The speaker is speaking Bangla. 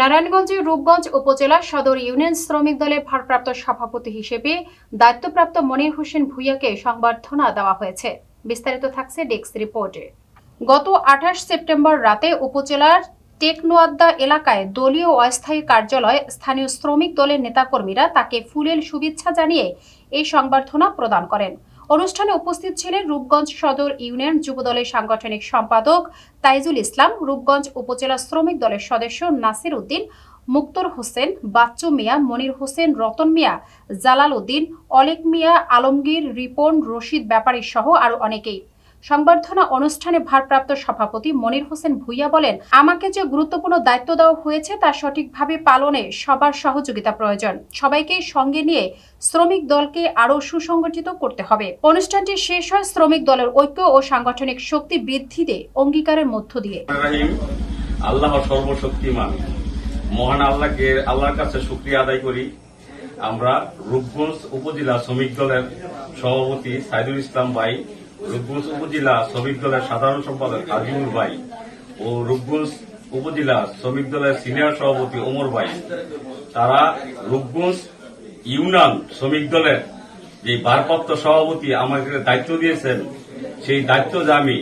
নারায়ণগঞ্জের রূপগঞ্জ উপজেলা সদর ইউনিয়ন শ্রমিক দলের ভারপ্রাপ্ত সভাপতি হিসেবে দায়িত্বপ্রাপ্ত মনির হোসেন ভূঁইয়াকে সংবর্ধনা দেওয়া হয়েছে। বিস্তারিত থাকছে ডেস্ক রিপোর্টে। গত আঠাশ সেপ্টেম্বর রাতে উপজেলার টেকনোয়াদ্দা এলাকায় দলীয় অস্থায়ী কার্যালয় স্থানীয় শ্রমিক দলের নেতাকর্মীরা তাকে ফুলেল শুভেচ্ছা জানিয়ে এই সংবর্ধনা প্রদান করেন। অনুষ্ঠানে উপস্থিত ছিলেন রূপগঞ্জ সদর ইউনিয়ন যুবদলের সাংগঠনিক সম্পাদক তাইজুল ইসলাম, রূপগঞ্জ উপজেলা শ্রমিক দলের সদস্য নাসির উদ্দিন, মুক্তর হোসেন, বাচ্চু মিয়া, মনির হোসেন, রতন মিয়া, জালাল উদ্দিন, অলেক মিয়া, আলমগীর, রিপন, রশিদ ব্যাপারী সহ আরও অনেকেই। সংবর্ধনা অনুষ্ঠানে ভারপ্রাপ্ত সভাপতি মনির হোসেন ভুইয়া বলেন, আমাকে যে গুরুত্বপূর্ণ দায়িত্ব দেওয়া হয়েছে তা সঠিকভাবে পালনে সবার সহযোগিতা প্রয়োজন। সবাইকে সঙ্গে নিয়ে শ্রমিক দলকে আরও সুসংগঠিত করতে হবে। অনুষ্ঠানটি শেষ হয় শ্রমিক দলের ঐক্য ও সাংগঠনিক শক্তি বৃদ্ধিতে অঙ্গীকারের মধ্য দিয়ে। আল্লাহ সর্বশক্তিমান। মহান আল্লাহকে, আল্লাহর কাছে শুক্রিয়া আদায় করি। আমরা রূপগঞ্জ উপজেলা শ্রমিক দলের সভাপতি সাইদুল ইসলাম ভাই রূপগঞ্জ উপজেলা শ্রমিক দলের সাধারণ সম্পাদক আজিমুল ভাই ও রূপগঞ্জ উপজেলা শ্রমিক দলের সিনিয়র সভাপতি ওমর ভাই। তারা রূপগঞ্জ ইউনান শ্রমিক দলের যে ভারপ্রাপ্ত সভাপতি আমাকে দায়িত্ব দিয়েছেন, সেই দায়িত্ব যে আমি